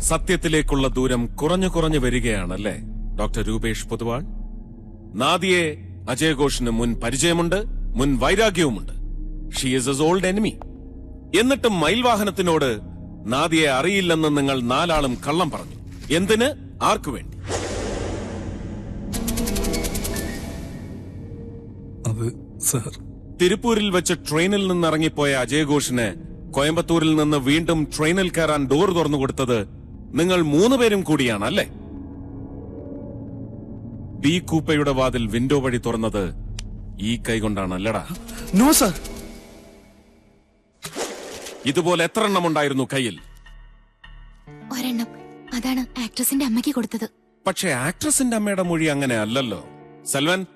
സത്യത്തിലേക്കുള്ള ദൂരം കുറഞ്ഞു കുറഞ്ഞു വരികയാണല്ലേ? ഡോക്ടർ രൂപേഷ് പൊതുവാൾ. നാദിയെ അജയഘോഷിന് മുൻ പരിചയമുണ്ട് മുൻ വൈരാഗ്യവുമുണ്ട്. She is as old enemy എന്നിട്ടും മയിൽവാഹനത്തിനോട് നാദിയെ അറിയില്ലെന്ന് നിങ്ങൾ നാലാളും കള്ളം പറഞ്ഞു. എന്തിന്? ആർക്കു വേണ്ടി? അത് സാർ. തിരുപ്പൂരിൽ വെച്ച് ട്രെയിനിൽ നിന്നിറങ്ങിപ്പോയ അജയഘോഷിന് കോയമ്പത്തൂരിൽ നിന്ന് വീണ്ടും ട്രെയിനിൽ കയറാൻ ഡോർ തുറന്നു കൊടുത്തത് നിങ്ങൾ മൂന്നുപേരും കൂടിയാണ് അല്ലേ? ബി കൂപ്പയുടെ വാതിൽ വിൻഡോ വഴി തുറന്നത് ഈ കൈകൊണ്ടാണ് അല്ലടാ നോ സർ. ഇതുപോലെ എത്ര എണ്ണം ഉണ്ടായിരുന്നു കയ്യിൽ? ഒരെണ്ണം. അതാണ് ആക്ട്രസിന്റെ അമ്മയ്ക്ക് കൊടുത്തത്. പക്ഷേ ആക്ട്രസിന്റെ അമ്മയുടെ മൊഴി അങ്ങനെ അല്ലല്ലോ. സൽവൻ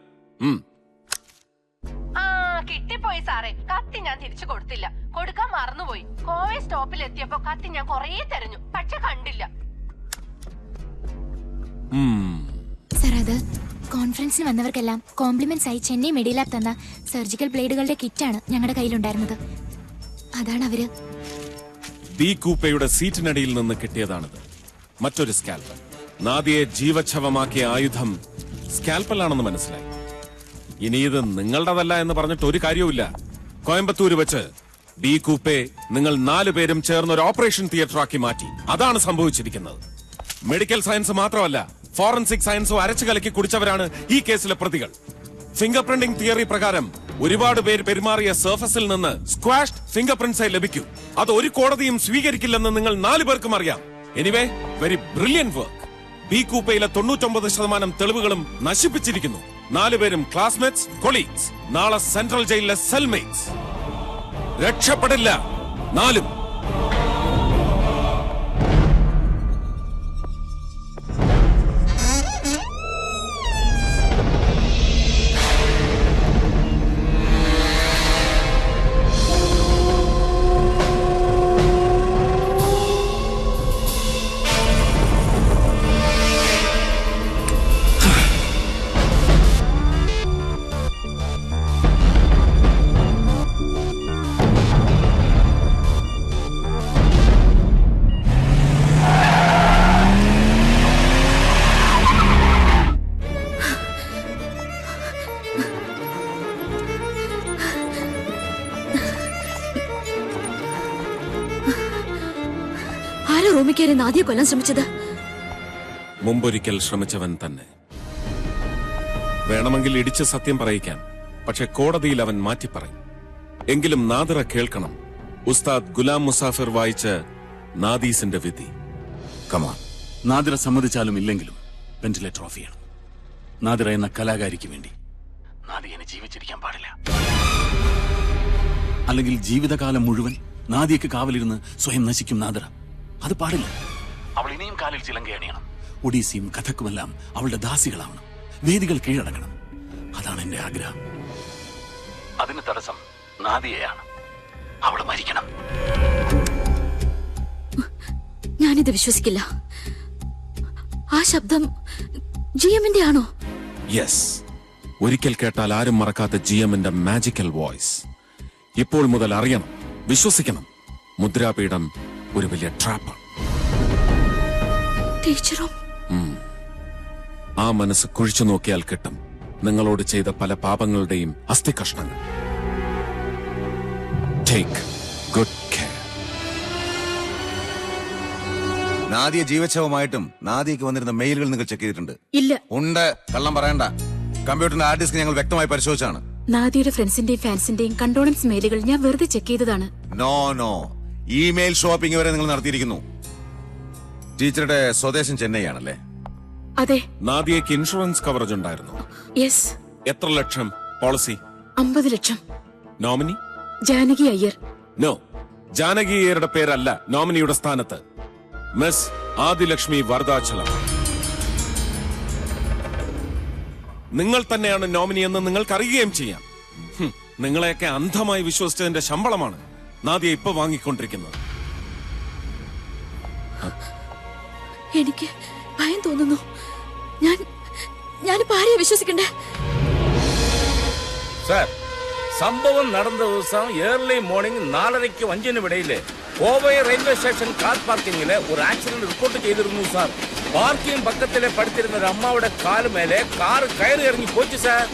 ഉം. ഞാൻ തിരിച്ചു കൊടുത്തില്ല. കൊടുക്കാൻ മറന്നുപോയി. കോവേ സ്റ്റോപ്പിൽ എത്തിയപ്പോ കത്തി ഞാൻ കൊറേ തെരഞ്ഞു. പക്ഷെ കണ്ടില്ല. ഉം. സർ അത് കോൺഫറൻസിന് വന്നവർക്കെല്ലാം കോംപ്ലിമെന്റ്സ് ആയി ചെന്നൈ മെഡിലാബ് തന്ന സർജിക്കൽ ബ്ലേഡുകളുടെ കിറ്റാണ് ഞങ്ങളുടെ കയ്യിലുണ്ടായിരുന്നത്. അതാണ് അവർ. ബി കൂപ്പയുടെ സീറ്റിനടിയിൽ നിന്ന് കിട്ടിയതാണിത്. മറ്റൊരു സ്കാൽപ്പൽ. നാദിയെ ജീവച്ഛവമാക്കിയ ആയുധം സ്കാൽപ്പലാണെന്ന് മനസ്സിലായി. ഇനി ഇത് നിങ്ങളുടെതല്ല എന്ന് പറഞ്ഞിട്ട് ഒരു കാര്യവുമില്ല. കോയമ്പത്തൂര് വെച്ച് ബി കൂപ്പെ നിങ്ങൾ നാലു പേരും ചേർന്ന് ഒരു ഓപ്പറേഷൻ തിയേറ്റർ ആക്കി മാറ്റി. അതാണ് സംഭവിച്ചിരിക്കുന്നത്. മെഡിക്കൽ സയൻസ് മാത്രമല്ല ഫോറൻസിക് സയൻസോ അരച്ചു കലക്കി കുടിച്ചവരാണ് ഈ കേസിലെ പ്രതികൾ. ഫിംഗർ പ്രിന്റിംഗ് തിയറി പ്രകാരം ഒരുപാട് പേര് പെരുമാറിയ സർഫസിൽ നിന്ന് സ്ക്വാഷ്ഡ് ഫിംഗർ പ്രിന്റ്സേ ലഭിക്കൂ. അത് ഒരു കോടതിയും സ്വീകരിക്കില്ലെന്ന് നിങ്ങൾ നാലു പേർക്കും അറിയാം. Anyway very brilliant work. B കൂപ്പയിലെ തൊണ്ണൂറ്റൊമ്പത് ശതമാനം തെളിവുകളും നശിപ്പിച്ചിരിക്കുന്നു. നാലുപേരും ക്ലാസ്മേറ്റ്സ് കൊളീഗ്സ് നാളെ സെൻട്രൽ ജയിലിലെ സെൽമേറ്റ്സ് രക്ഷപ്പെടില്ല. നാലും. റൂമിൽ കയറി നാദിയെ കൊല്ലാൻ ശ്രമിച്ചത്? മുമ്പൊരിക്കൽ ശ്രമിച്ചവൻ തന്നെ. വേണമെങ്കിൽ ഇടിച്ച് സത്യം പറയിക്കാം പക്ഷെ കോടതിയിൽ അവൻ മാറ്റി മാറ്റിപ്പറയും എങ്കിലും നാദിറ കേൾക്കണം. ഉസ്താദ് ഗുലാം മുസാഫിർ വായിച്ച നാദീസിന്റെ വിധി. കമാൻ നാദിറ സമ്മതിച്ചാലും ഇല്ലെങ്കിലും വെന്റിലേറ്റർ ഓഫ് ചെയ്യണം. നാദിറ എന്ന കലാകാരിക്ക് വേണ്ടി. നാദിയനെ ജീവിച്ചിരിക്കാൻ പാടില്ല. അല്ലെങ്കിൽ ജീവിതകാലം മുഴുവൻ നാദിയക്ക് കാവലിരുന്ന് സ്വയം നശിക്കും നാദിറ. അത് പാടില്ല. അവൾ ഇനിയും കാലിൽ ചിലങ്ക അണിയണം. ഒഡീസിയും കഥക്കുമെല്ലാം അവളുടെ ദാസികളാവണം. വേദികൾ കീഴടങ്ങണം. അതാണ് എന്റെ ആഗ്രഹം. അതിന് തടസ്സം നാദിയയാണ്. അവൾ മരിക്കണം. ഞാനിത് വിശ്വസിക്കില്ല. ആ ശബ്ദം ജി എമ്മിന്റെ ആണോ? യെസ് ഒരിക്കൽ കേട്ടാൽ ആരും മറക്കാത്ത ജി എമ്മിന്റെ മാജിക്കൽ വോയിസ് ഇപ്പോൾ മുതൽ അറിയണം വിശ്വസിക്കണം. മുദ്രാപീഠം ഒരു വലിയ ട്രാപ്പാണ് ടീച്ചറും? ആ മനസ്സ് കുഴിച്ചു നോക്കിയാൽ കിട്ടും. നിങ്ങളോട് ചെയ്ത പല പാപങ്ങളുടെയും അസ്ഥികഷ്ണങ്ങൾ. ടേക്ക് ഗുഡ് കെയർ നാദിയ ജീവച്ഛവമായിട്ടും നാദിയക്ക് വന്നിരുന്ന മെയിലുകൾ നിങ്ങൾ ചെക്ക് ചെയ്തിട്ടുണ്ട്. ഇല്ല. ഉണ്ട്. കള്ളം പറയണ്ട. കമ്പ്യൂട്ടറിന്റെ ഹാർഡ് ഡിസ്ക് ഞങ്ങൾ വ്യക്തമായി പരിശോധിച്ചാണ് നാദിയുടെ ഫ്രണ്ട്സിന്റെയും ഫാൻസിന്റെയും കണ്ടോളൻസ് മെയിലുകൾ ഞാൻ വെറുതെ ചെക്ക് ചെയ്തതാണ്. നോ നോ ഇമെയിൽ ഷോപ്പിംഗ് വരെ നിങ്ങൾ നടത്തിയിരിക്കുന്നു. ടീച്ചറുടെ സ്വദേശം ചെന്നൈ ആണല്ലേ അതെ. നാദിയക്ക് ഇൻഷുറൻസ് കവറേജ് ഉണ്ടായിരുന്നു. യെസ്. എത്ര ലക്ഷം? പോളിസി? അമ്പത് ലക്ഷം. നോമിനി? ജാനകി അയ്യർ. നോ. ജാനകി അയ്യരുടെ പേരല്ല നോമിനിയുടെ സ്ഥാനത്ത്. മിസ് ആദിലക്ഷ്മി വരദാചലം. നിങ്ങൾ തന്നെയാണ് നോമിനി എന്ന് നിങ്ങൾക്കറിയുകയും ചെയ്യാം. ഹും, നിങ്ങളെയൊക്കെ അന്ധമായി വിശ്വസിച്ചതിന്റെ ശമ്പളമാണ്. നാദിയ ഇപ്പൊ വാങ്ങിക്കൊണ്ടിരിക്കുന്നത്. എനിക്ക് ഭയം തോന്നുന്നു. ഞാൻ ഞാൻ ആരെയാ വിശ്വസിക്കണ്ടേ? സാർ സംഭവം നടന്ന ദിവസം ഏർലി മോർണിംഗ് നാലരയ്ക്ക് അഞ്ചിനും ഇടയിൽ കോവയ റെയിൽവേ സ്റ്റേഷൻ കാർ പാർക്കിംഗിൽ ഒരു ആക്സിഡന്റ് റിപ്പോർട്ട് ചെയ്തിരുന്നു സാർ. പാർക്കിംഗ് പക്കത്തിലെ പഠിച്ചിരുന്ന ഒരു അമ്മാവുടെ കാലുമേലെ കാർ കയറി ഇറങ്ങി പോച്ചു സാർ.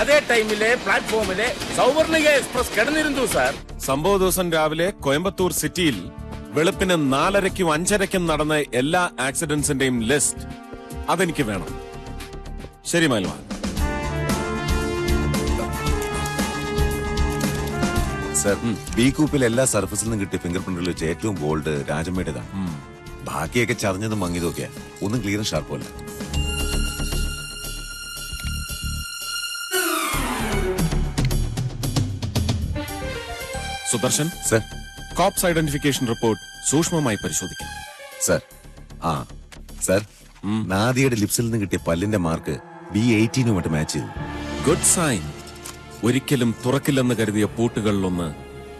അതേ ടൈമിലെ പ്ലാറ്റ്ഫോമിലെ സൗവർണിക എക്സ്പ്രസ് കിടന്നിരുന്നു സാർ. സംഭവ ദിവസം രാവിലെ കോയമ്പത്തൂർ സിറ്റിയിൽ വെളുപ്പിന് നാലരയ്ക്കും അഞ്ചരയ്ക്കും നടന്ന എല്ലാ ആക്സിഡന്റ്സിന്റെയും ലിസ്റ്റ് അതെനിക്ക് വേണം. ശരി മൽവാൻ സർ ബി കൂപ്പിൽ എല്ലാ സർഫസിൽ നിന്നും കിട്ടിയ ഫിംഗർ പ്രിന്റിൽ വെച്ച് ഏറ്റവും ബോൾഡ് രാജമ്മയുടേതാണ്. ബാക്കിയൊക്കെ ചതഞ്ഞതും മങ്ങിയതൊക്കെയാ ഒന്നും ക്ലിയറും ഷാർപ്പും Sudarshan sir corpse identification report സൂക്ഷ്മമായി പരിശോധിക്കണം സർ ആ സർ നാദിയുടെ ലിപ്സിൽ നിന്ന് കിട്ടിയ പല്ലിന്റെ മാർക്ക് ബി എയ്റ്റീനുമായിട്ട് മാച്ച് ചെയ്തു ഗുഡ് സൈൻ ഒരിക്കലും തുറക്കില്ലെന്ന് കരുതിയ പൂട്ടുകളിലൊന്ന്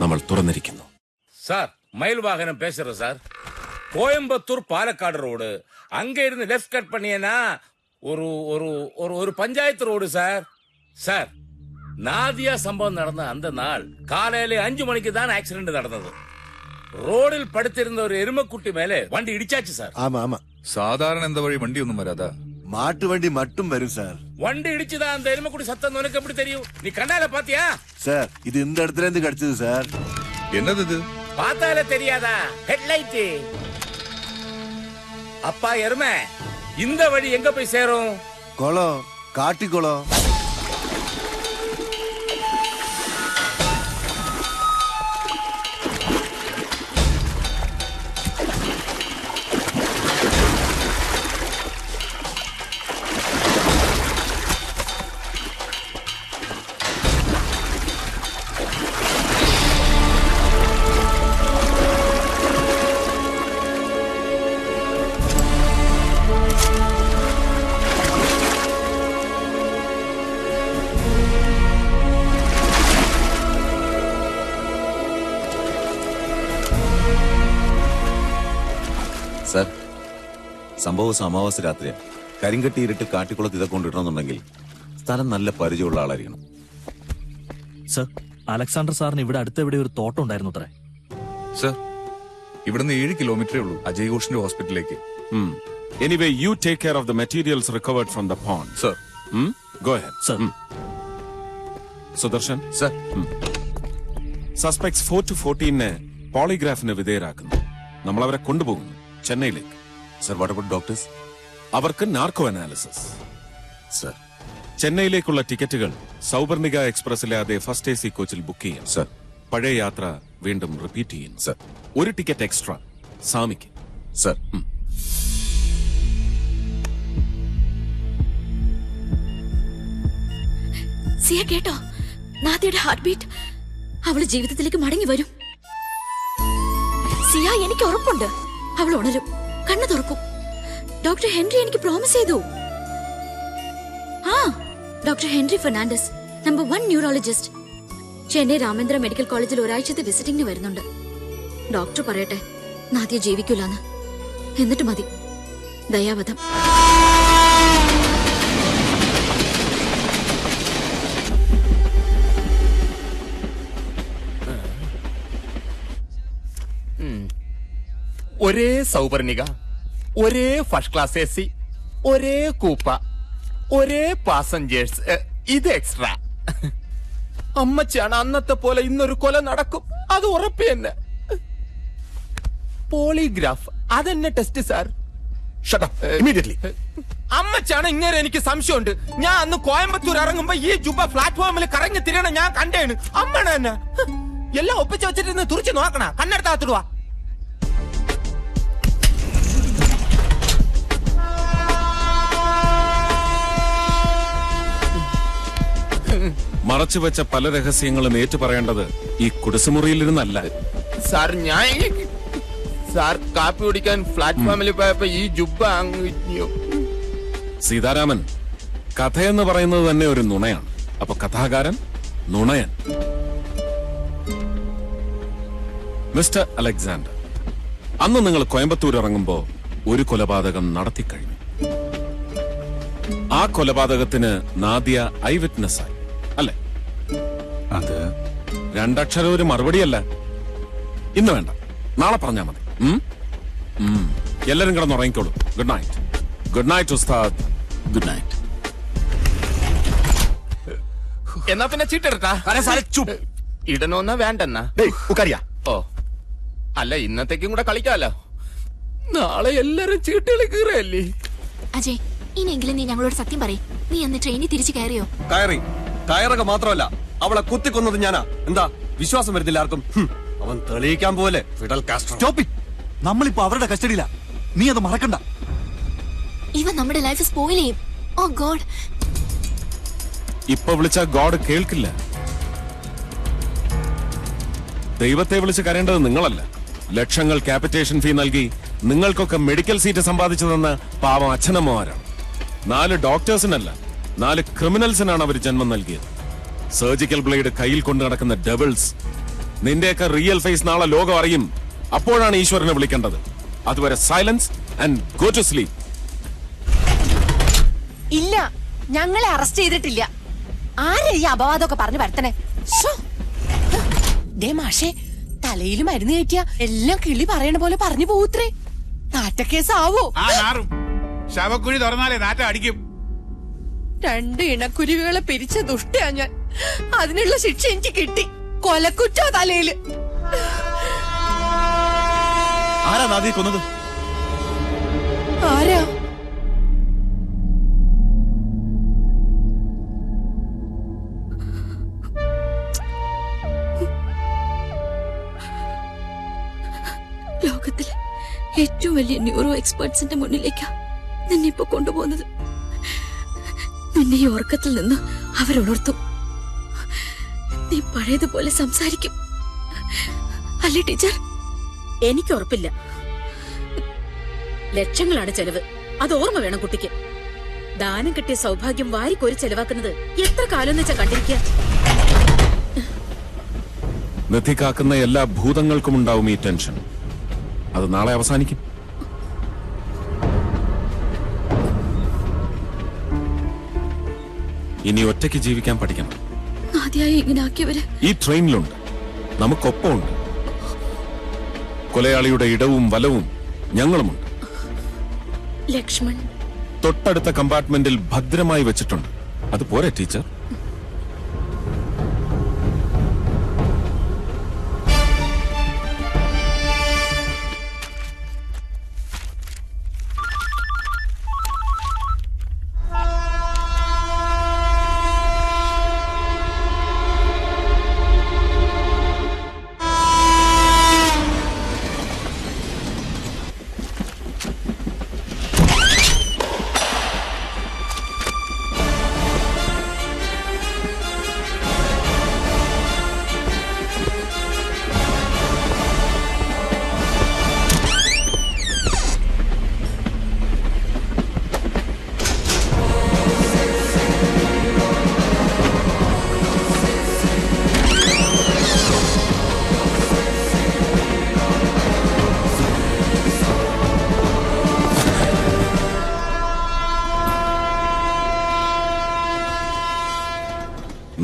നമ്മൾ തുറന്നിരിക്കുന്നു சார் மயில் வாகனம் பேசுறேன் சார் கோயம்புத்தூர் பாலக்காடு ரோடு அங்க இருந்து லெஃப்ட் கட் பண்ணியனா ஒரு ஒரு ஒரு ஒரு panchayat road sir sir Nadia சம்பவம் நடந்த அந்த நாள் காலையில அஞ்சு மணிக்கு தான் ஆக்சிடென்ட் நடந்தது റോഡിൽ പടുത്തിരുന്ന ഒരു എരുമക്കുട്ടി മേലെ വണ്ടി ഇടിച്ചാച്ചു സാർ ஆமா ஆமா സാധാരണ എന്താ വഴി വണ്ടി ഒന്നും വരാതാ மாட்டு வண்டி மட்டும் வரும் சார் വണ്ടി ഇടിച്ചതാ அந்த എരുമക്കുട്ടി സത്തം നിനക്ക് எப்படி தெரியும் നീ കണ്ടാല പാത്തിയാ சார் இது இந்த இடத்துல இருந்து கிடைச்சது சார் എന്നത് ഇത് பார்த்தாலே தெரியாதா ஹெட்லைட் அப்பா எருமை இந்த வழி எங்க போய் சேரும் குளம் காட்டி குளம் സംഭവ സമാവാസ അമാവാസ രാത്രിയാ. കരിങ്കട്ടി ഇരുട്ട് കാട്ടിക്കുളത്ത് ഇതൊക്കെ കൊണ്ടിടണമെന്നുണ്ടെങ്കിൽ സ്ഥലം നല്ല പരിചയമുള്ള ആളായിരിക്കണം. സർ അലക്സാണ്ടർ സാറിന് ഇവിടെ അടുത്ത് എവിടെ ഒരു തോട്ടം ഉണ്ടായിരുന്നു അത്രേ? സർ ഇവിടുന്ന് ഏഴ് കിലോമീറ്ററേ ഉള്ളൂ അജയ് ഘോഷിന്റെ ഹോസ്പിറ്റലിലേക്ക്. Anyway you take care of the materials recovered from the pond sir. Go sir. Sudarshan? Sir. Suspects four to ഫോർട്ടീനെ പോളിഗ്രാഫിന് വിധേയരാക്കുന്നു. നമ്മൾ അവരെ കൊണ്ടുപോകുന്നു ചെന്നൈയിലേക്ക്. സർ വാട്ട് അബൌട്ട് ഡോക്ടേഴ്സ് അവർക്ക് നാർക്കോ അനാലിസിസ് സർ ചെന്നൈയിലേക്കുള്ള ടിക്കറ്റുകൾ സൗവർണിക എക്സ്പ്രസിലെ അതേ ഫസ്റ്റ് എ സി കോച്ചിൽ ബുക്ക് ചെയ്യാം. സർ പഴയ യാത്ര വീണ്ടും റിപ്പീറ്റ് ചെയ്യും. സർ ഒരു ടിക്കറ്റ് എക്സ്ട്രാ സാമിക്ക്. സർ സിയ കേട്ടോ? നാദിയുടെ ഹാർട്ട് ബീറ്റ് അവൾ ജീവിതത്തിലേക്ക് മടങ്ങി വരും. സിയ എനിക്ക് ഉറപ്പുണ്ട്. അവൾ ഉണരും. കണ്ണു തുറക്കും. ഡോക്ടർ ഹെൻറി എനിക്ക് പ്രോമിസ് ചെയ്തു. ആ doctor Henry Fernandez number one neurologist Chennai Ramendra medical കോളേജിൽ ഒരാഴ്ചത്തെ വിസിറ്റിംഗിന് വരുന്നുണ്ട്. ഡോക്ടർ പറയട്ടെ നാദ്യ ജീവിക്കൂലെന്ന്. എന്നിട്ട് മതി. ദയാവധം. ഒരേ സൗപർണിക ഒരേ ഫസ്റ്റ് ക്ലാസ് എ സി ഒരേ കൂപ്പ ഒരേ പാസഞ്ചേഴ്സ് ഇത് എക്സ്ട്രാ അമ്മച്ചാണ് അന്നത്തെ പോലെ ഇന്നൊരു കൊല നടക്കും. അത് ഉറപ്പ് തന്നെ. പോളിഗ്രാഫ് അതെന്നെ ടെസ്റ്റ് സാർ ഇമ്മീഡിയറ്റ്ലി അമ്മച്ചാണ് ഇങ്ങനെ എനിക്ക് സംശയമുണ്ട്. ഞാൻ അന്ന് കോയമ്പത്തൂർ ഇറങ്ങുമ്പോ ഈ ജുബ പ്ലാറ്റ്ഫോമിൽ കറങ്ങി തിരിയണം ഞാൻ കണ്ടേണ്. അമ്മണ എല്ലാം ഒപ്പിച്ച് വെച്ചിട്ട് തുറച്ചു നോക്കണ. കണ്ണെടുത്താത്തിടുവാ മറച്ചുവെച്ച പല രഹസ്യങ്ങളും ഏറ്റുപറയേണ്ടത് ഈ കുടിസുമുറിയിലിരുന്നല്ല. സാർ ഞാൻ സാർ കാപ്പി കുടിക്കാൻ പ്ലാറ്റ്ഫോമിൽ പോയപ്പോ ഈ ജുബ അങ്ങ്. സീതാരാമൻ കഥയെന്ന് പറയുന്നത് തന്നെ ഒരു നുണയാണ്. അപ്പൊ കഥാകാരൻ നുണയൻ. മിസ്റ്റർ അലക്സാണ്ടർ അന്ന് നിങ്ങൾ കോയമ്പത്തൂർ ഇറങ്ങുമ്പോ ഒരു കൊലപാതകം നടത്തിക്കഴിഞ്ഞു. ആ കൊലപാതകത്തിന് നാദിയ ഐ വിറ്റ്നസ് ആയി അല്ലെ അത് രണ്ടക്ഷരം ഒരു മറുപടിയല്ല. ഇന്ന് വേണ്ട. നാളെ പറഞ്ഞാ മതി. എല്ലാരും കിടന്ന് ഉറങ്ങിക്കോളൂ. കിടന്നുറങ്ങിക്കോളൂ ഗുഡ് നൈറ്റ് ഗുഡ് നൈറ്റ് ഉസ്താദ്. ഗുഡ് നൈറ്റ് എന്നാ പിന്നെ ചീട്ടെടുത്താ ഇടണോന്നാ വേണ്ടെന്നാ? ഓ. അല്ല ഇന്നത്തേക്കും കൂടെ കളിക്കാലോ നാളെ എല്ലാരും ചീട്ടുകളി കീറല്ലേ അജയ് ഇനിയെങ്കിലും നീ ഞങ്ങളോട് സത്യം പറയും. നീ അന്ന് ട്രെയിനിൽ തിരിച്ചു കയറിയോ? കയറി. കയറൊക്കെ മാത്രമല്ല. അവളെ കുത്തിക്കൊന്നത് ഞാനാ. എന്താ? വിശ്വാസം വരുന്നില്ല ആർക്കും. അവൻ തെളിയിക്കാൻ പോലെ. Fidel Castro. സ്റ്റോപ്പ്. നമ്മളിപ്പോ അവരുടെ കസ്റ്റഡിയിലാ. നീ അത് മറക്കണ്ട. ഇവൻ നമ്മുടെ ലൈഫ് സ്പോയിൽ ചെയ്യും. ഓ ഗോഡ് ഇപ്പൊ വിളിച്ച ഗോഡ് കേൾക്കില്ല. ദൈവത്തെ വിളിച്ച് കരയേണ്ടത് നിങ്ങളല്ല. ലക്ഷങ്ങൾ ക്യാപിറ്റേഷൻ ഫീ നൽകി നിങ്ങൾക്കൊക്കെ മെഡിക്കൽ സീറ്റ് സമ്പാദിച്ചതെന്ന് പാവം അച്ഛനമ്മമാരാണ്. നാല് ഡോക്ടേഴ്സിനല്ല നാല് ക്രിമിനൽസിനാണ് അവർ ജന്മം നൽകിയത്. സർജിക്കൽ ബ്ലേഡ് കയ്യിൽ കൊണ്ട് നടക്കുന്ന ഡബിൾസ് നിന്റെയൊക്കെ റിയൽ ഫേസ് നാളെ ലോകം അറിയും. അപ്പോഴാണ് ഈശ്വരനെ വിളിക്കേണ്ടത്. അതുവരെ silence and go to sleep ഇല്ല ഞങ്ങളെ അറസ്റ്റ് ചെയ്തിട്ടില്ല. ആരെ ഈ അപവാദമൊക്കെ പറഞ്ഞു വരുത്തണേ. ദേ മാഷേ തലയിൽ മരുന്ന് കയറ്റിയ എല്ലാം കിളി പറയണ പോലെ പറഞ്ഞു പോവൂത്രേ. നാറ്റക്കേസ് ആവോ ആ നാറും. ശവക്കുഴി തുറന്നാലേ നാറ്റം അടിക്കും. രണ്ട് ഇണക്കുരുവികളെ പിരിച്ച ദുഷ്ടയാ ഞാൻ. അതിനുള്ള ശിക്ഷ എനിക്ക് കിട്ടി. കൊലക്കുറ്റോ തലയിൽ. ആരാ നാദിയെ കൊന്നത്? ആരാ? ലോകത്തിലെ ഏറ്റവും വലിയ ന്യൂറോ എക്സ്പേർട്സിന്റെ മുന്നിലേക്കാ നിന്നെ ഇപ്പൊ കൊണ്ടുപോകുന്നത്. നിന്നെ ഈ ഉറക്കത്തിൽ നിന്ന് അവരുണർത്തും നീ പഴയതുപോലെ സംസാരിക്കും. അല്ലേ ടീച്ചർ? എനിക്ക് ഉറപ്പില്ല. ലക്ഷങ്ങളാണ് ചെലവ്. അത് ഓർമ്മ വേണം കുട്ടിക്ക്. ദാനം കിട്ടിയ സൗഭാഗ്യം വാരിക്കോരി ചെലവാക്കുന്നത് എത്ര കാലം വെച്ചാ കണ്ടിരിക്കുക? നിധി കാക്കുന്ന എല്ലാ ഭൂതങ്ങൾക്കും ഉണ്ടാവും ഈ ടെൻഷൻ. അത് നാളെ അവസാനിക്കും. ഇനി ഒറ്റയ്ക്ക് ജീവിക്കാൻ പഠിക്കണം. ആദ്യമായി ഇങ്ങനെ ആക്കിയവര്. ഈ ട്രെയിനിലുണ്ട്. നമുക്കൊപ്പമുണ്ട്. കൊലയാളിയുടെ ഇടവും വലവും ഞങ്ങളുമുണ്ട്. ലക്ഷ്മൺ. തൊട്ടടുത്ത കമ്പാർട്ട്മെന്റിൽ ഭദ്രമായി വെച്ചിട്ടുണ്ട്. അത് പോരെ ടീച്ചർ?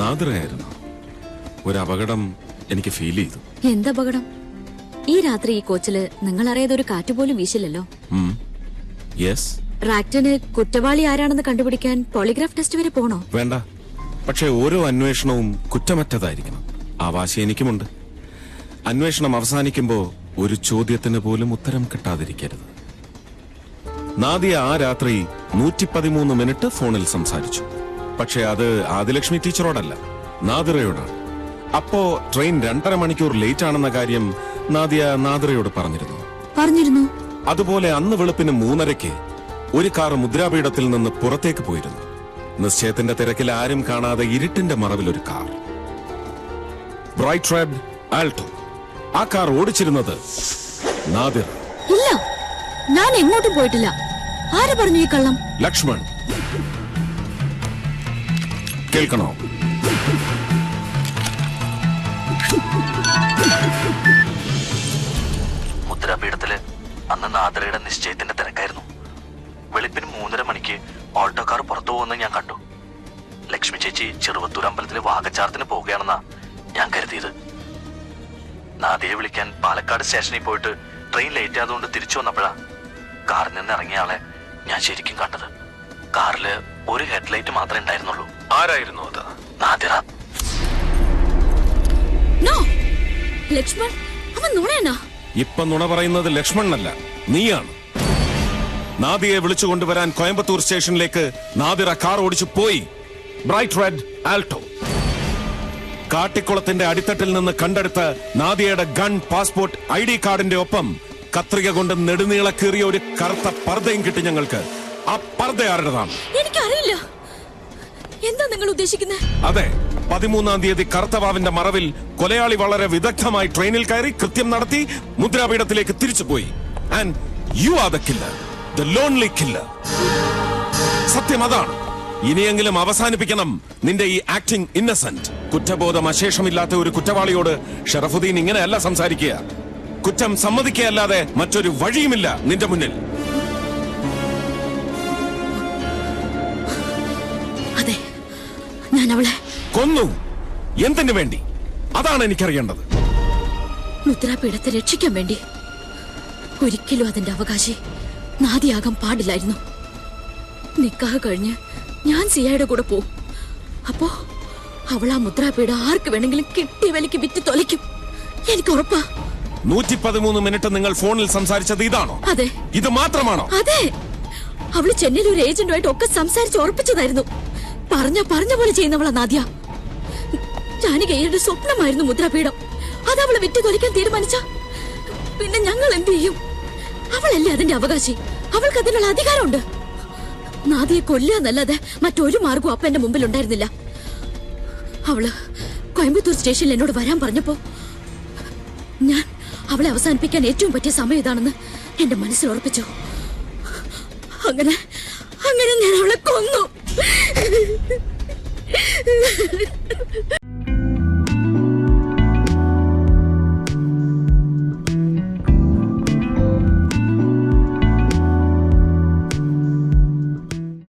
നാദിറയായിരുന്നു ഒരു അപകടം എനിക്ക് ഫീൽ ചെയ്തു. എന്തപകടം ഈ രാത്രി ഈ കോച്ചിൽ നിങ്ങൾ അറിയാതെ ഒരു കാറ്റ് പോലും വീശില്ലല്ലോ? യെസ് റാക്ടന് കുറ്റവാളി ആരാണെന്ന് കണ്ടുപിടിക്കാൻ പോളിഗ്രാഫ് ടെസ്റ്റ് വരെ പോണോ? വേണ്ട. പക്ഷേ ഓരോ അന്വേഷണവും കുറ്റമറ്റതായിരിക്കണം. ആ വാശി എനിക്കുമുണ്ട്. അന്വേഷണം അവസാനിക്കുമ്പോ ഒരു ചോദ്യത്തിന് പോലും ഉത്തരം കിട്ടാതിരിക്കരുത്. നാദിയ ആ രാത്രി നൂറ്റി പതിമൂന്ന് മിനിറ്റ് ഫോണിൽ സംസാരിച്ചു. പക്ഷെ അത് ആദിലക്ഷ്മി ടീച്ചറോടല്ല നാദിറയോടാണ്. അപ്പോ ട്രെയിൻ രണ്ടര മണിക്കൂർ ലേറ്റ് ആണെന്ന കാര്യം നാദിയ നാദിറയോട് പറഞ്ഞിരുന്നു. പറഞ്ഞിരുന്നു. അതുപോലെ അന്ന് വെളുപ്പിന് മൂന്നരയ്ക്ക് ഒരു കാർ മുദ്രാപീഠത്തിൽ നിന്ന് പുറത്തേക്ക് പോയിരുന്നു. നിശ്ചയത്തിന്റെ തിരക്കിൽ ആരും കാണാതെ ഇരുട്ടിന്റെ മറവിൽ ഒരു കാർ. ബ്രൈറ്റ് റെഡ് ആൾട്ടോ ആ കാർ ഓടിച്ചിരുന്നത് നാദിർ ഇല്ല ഞാൻ എങ്ങോട്ടും പോയിട്ടില്ല. ആര് പറഞ്ഞു ഈ കള്ളം? ലക്ഷ്മൺ. കേൾക്കണോ? മുദ്രാപീഠത്തിൽ അന്ന് നാദറയുടെ നിശ്ചയത്തിന്റെ തിരക്കായിരുന്നു. വെളുപ്പിന് മൂന്നര മണിക്ക് ഓൾട്ടോക്കാർ പുറത്തു പോകുന്നത് ഞാൻ കണ്ടു. ലക്ഷ്മി ചേച്ചി ചെറുവത്തൂർ അമ്പലത്തിലെ വാകച്ചാർത്തിന് പോവുകയാണെന്നാ ഞാൻ കരുതിയത്. നാദിയെ വിളിക്കാൻ പാലക്കാട് സ്റ്റേഷനിൽ പോയിട്ട് ട്രെയിൻ ലേറ്റ് ആയതുകൊണ്ട് തിരിച്ചു വന്നപ്പോഴാ കാറിൽ നിന്ന് ഇറങ്ങിയ ആളെ ഞാൻ ശരിക്കും കണ്ടത്. കാറിൽ ഒരു ഹെഡ്ലൈറ്റ് മാത്രമേ ഉണ്ടായിരുന്നുള്ളൂ. ആരായിരുന്നു അത്? നാദിറ. നോ ലക്ഷ്മൺ അവൻ നുണയനാ. ഇപ്പൊ നുണ പറയുന്നത് ലക്ഷ്മണനല്ല നീയാണ്. നാദിയെ വിളിച്ചു കൊണ്ടുവരാൻ കോയമ്പത്തൂർ സ്റ്റേഷനിലേക്ക് നാദിറ കാർ ഓടിച്ചു പോയി. Bright red ആൽട്ടോ. കാട്ടിക്കുളത്തിന്റെ അടിത്തട്ടിൽ നിന്ന് കണ്ടെടുത്ത നാദിയയുടെ ഗൺ പാസ്പോർട്ട് ഐ ഡി കാർഡിന്റെ ഒപ്പം കത്രിക കൊണ്ട് നെടുനീള കീറിയ ഒരു കറുത്ത പർദ്ദയും കിട്ടി ഞങ്ങൾക്ക്. ആ പർദ്ദ ആരുടേതാണ് എനിക്കറിയില്ല. എന്താ നിങ്ങൾ ഉദ്ദേശിക്കുന്നത് അതെ പതിമൂന്നാം തീയതി കറുത്തവാവിന്റെ മറവിൽ കൊലയാളി വളരെ വിദഗ്ധമായി ട്രെയിനിൽ കയറി കൃത്യം നടത്തി മുദ്രാപീഠത്തിലേക്ക് തിരിച്ചുപോയി. And you are the killer the lonely killer സത്യം അതാണ്. ഇനിയെങ്കിലും അവസാനിപ്പിക്കണം നിന്റെ ഈ ആക്ടിംഗ് ഇന്നസെന്റ് കുറ്റബോധം അശേഷമില്ലാത്ത ഒരു കുറ്റവാളിയോട് ഷറഫുദ്ദീൻ ഇങ്ങനെയല്ല സംസാരിക്കുക. കുറ്റം സമ്മതിക്കുകയല്ലാതെ മറ്റൊരു വഴിയുമില്ല നിന്റെ മുന്നിൽ. ഞാൻ അവളെ കൊന്നു. എന്തിനു വേണ്ടി? അതാണ് എനിക്കറിയേണ്ടത്. മുദ്രാപീഠത്തെ രക്ഷിക്കാൻ വേണ്ടി ഒരിക്കലും അതിന്റെ അവകാശി നാദിയാകാൻ പാടില്ലായിരുന്നു. നിക്കാഹ് കഴിഞ്ഞ് ഞാൻ സിയായുടെ കൂടെ പോകും അപ്പോ അവൾ ആ മുദ്രാപീഠം ആർക്ക് വേണമെങ്കിലും കിട്ടിയ വിലക്ക് വിറ്റ് തൊലയ്ക്കും. എനിക്ക് ഉറപ്പാ. നൂറ്റി പതിമൂന്ന് മിനിറ്റ് നിങ്ങൾ ഫോണിൽ സംസാരിച്ചത് ഇതാണോ? അതെ. ഇത് മാത്രമാണോ? അതെ. അവൾ ചെന്നൈയിൽ ഒരു ഏജന്റുമായിട്ട് ഒക്കെ സംസാരിച്ച് ഉറപ്പിച്ചതായിരുന്നു. പറഞ്ഞ പറഞ്ഞ പോലെ ചെയ്യുന്നവളാ നാദ്യ. ജാനികയുടെ സ്വപ്നമായിരുന്നു മുദ്രാപീഠം. അത് അവളെ വിറ്റ് കൊലിക്കാൻ തീരുമാനിച്ച. പിന്നെ ഞങ്ങൾ എന്ത് ചെയ്യും? അവളല്ലേ അതിന്റെ അവകാശി. അവൾക്ക് അതിനുള്ള അധികാരമുണ്ട്. നാദിയെ കൊല്ലുക എന്നല്ലാതെ മറ്റൊരു മാർഗവും അപ്പ എന്റെ മുമ്പിൽ ഉണ്ടായിരുന്നില്ല. അവൾ കോയമ്പത്തൂർ സ്റ്റേഷനിൽ എന്നോട് വരാൻ പറഞ്ഞപ്പോ ഞാൻ അവളെ അവസാനിപ്പിക്കാൻ ഏറ്റവും പറ്റിയ സമയം ഇതാണെന്ന് എന്റെ മനസ്സിൽ ഉറപ്പിച്ചു. അങ്ങനെ അങ്ങനെ ഞാൻ അവളെ കൊന്നു.